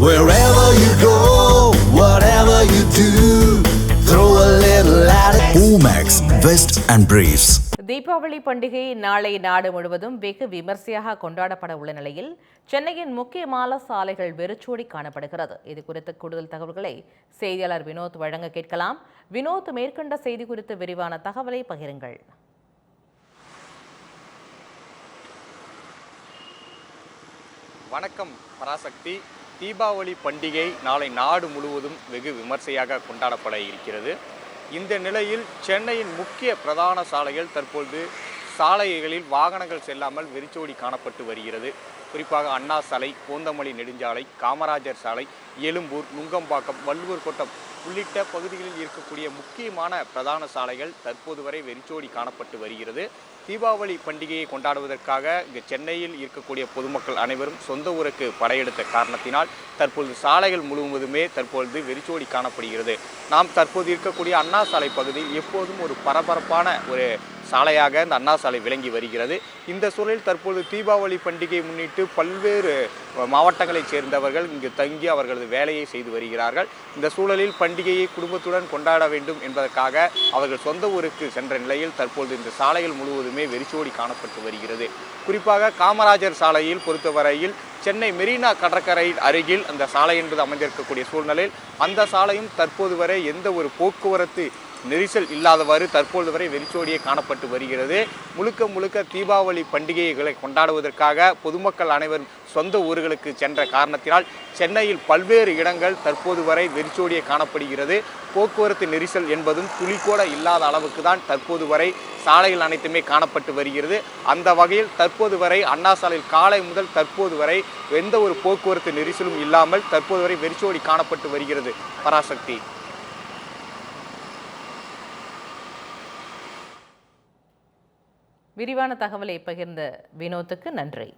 Wherever you go, whatever you do, throw a little at it. Omax, Vest and Briefs. Deepavali பண்டிகை நாளை நாடு முழுவதும் வெகு விமர்சையாக கொண்டாடப்பட உள்ள நிலையில் சென்னையின் முக்கியமான சாலைகள் வெறிச்சோடி காணப்படுகிறது இது குறித்த கூடுதல் தகவல்களை செய்தியாளர் வினோத் வழங்க கேட்கலாம் வினோத் மேற்கண்ட செய்தி குறித்து விரிவான தகவலை பகிருங்கள் வணக்கம் பராசக்தி தீபாவளி பண்டிகை நாளை நாடு முழுவதும் வெகு விமர்சையாக கொண்டாடப்பட இருக்கிறது. இந்த நிலையில் சென்னையின் முக்கிய பிரதான சாலைகள் தற்பொழுது சாலைகளில் வாகனங்கள் செல்லாமல் வெறிச்சோடி காணப்பட்டு வருகிறது. குறிப்பாக அண்ணா சாலை கோந்தமல்லி நெடுஞ்சாலை காமராஜர் சாலை எழும்பூர் நுங்கம்பாக்கம் வள்ளுவர் கோட்டம் உள்ளிட்ட பகுதிகளில் இருக்கக்கூடிய முக்கியமான பிரதான சாலைகள் தற்போது வரை வெறிச்சோடி காணப்பட்டு வருகிறது. தீபாவளி பண்டிகையை கொண்டாடுவதற்காக இங்கு சென்னையில் இருக்கக்கூடிய பொதுமக்கள் அனைவரும் சொந்த ஊருக்கு படையெடுத்த காரணத்தினால் தற்பொழுது சாலைகள் முழுவதுமே தற்பொழுது வெறிச்சோடி காணப்படுகிறது. நாம் தற்போது இருக்கக்கூடிய அண்ணா சாலை பகுதியில் எப்போதும் ஒரு பரபரப்பான ஒரு சாலையாக இந்த அண்ணா சாலை விளங்கி வருகிறது. இந்த சூழலில் தற்போது தீபாவளி பண்டிகையை முன்னிட்டு பல்வேறு மாவட்டங்களைச் சேர்ந்தவர்கள் இங்கு தங்கி அவர்களது வேலையை செய்து வருகிறார்கள். இந்த சூழலில் பண்டிகையை குடும்பத்துடன் கொண்டாட வேண்டும் என்பதற்காக அவர்கள் சொந்த ஊருக்கு சென்ற நிலையில் தற்பொழுது இந்த சாலைகள் முழுவதுமே வெறிச்சோடி காணப்பட்டு வருகிறது. குறிப்பாக காமராஜர் சாலையில் பொறுத்தவரையில் சென்னை மெரினா கடற்கரை அருகில் அந்த சாலை என்பது அமைந்திருக்கக்கூடிய சூழ்நிலையில் அந்த சாலையும் தற்போது வரை எந்த ஒரு போக்குவரத்து நெரிசல் இல்லாதவாறு தற்பொழுது வரை வெறிச்சோடியே காணப்பட்டு வருகிறது. முழுக்க முழுக்க தீபாவளி பண்டிகைகளை கொண்டாடுவதற்காக பொதுமக்கள் அனைவரும் சொந்த ஊர்களுக்கு சென்ற காரணத்தினால் சென்னையில் பல்வேறு இடங்கள் தற்போது வரை வெறிச்சோடியே காணப்படுகிறது. போக்குவரத்து நெரிசல் என்பதும் துளிக்கூட இல்லாத அளவுக்கு தான் தற்போது வரை சாலைகள் அனைத்துமே காணப்பட்டு வருகிறது. அந்த வகையில் தற்போது வரை அண்ணா சாலையில் காலை முதல் தற்போது வரை எந்த ஒரு போக்குவரத்து நெரிசலும் இல்லாமல் தற்போது வரை வெறிச்சோடி காணப்பட்டு வருகிறது. பராசக்தி. விரிவான தகவலை பகிர்ந்த வினோத்துக்கு நன்றி.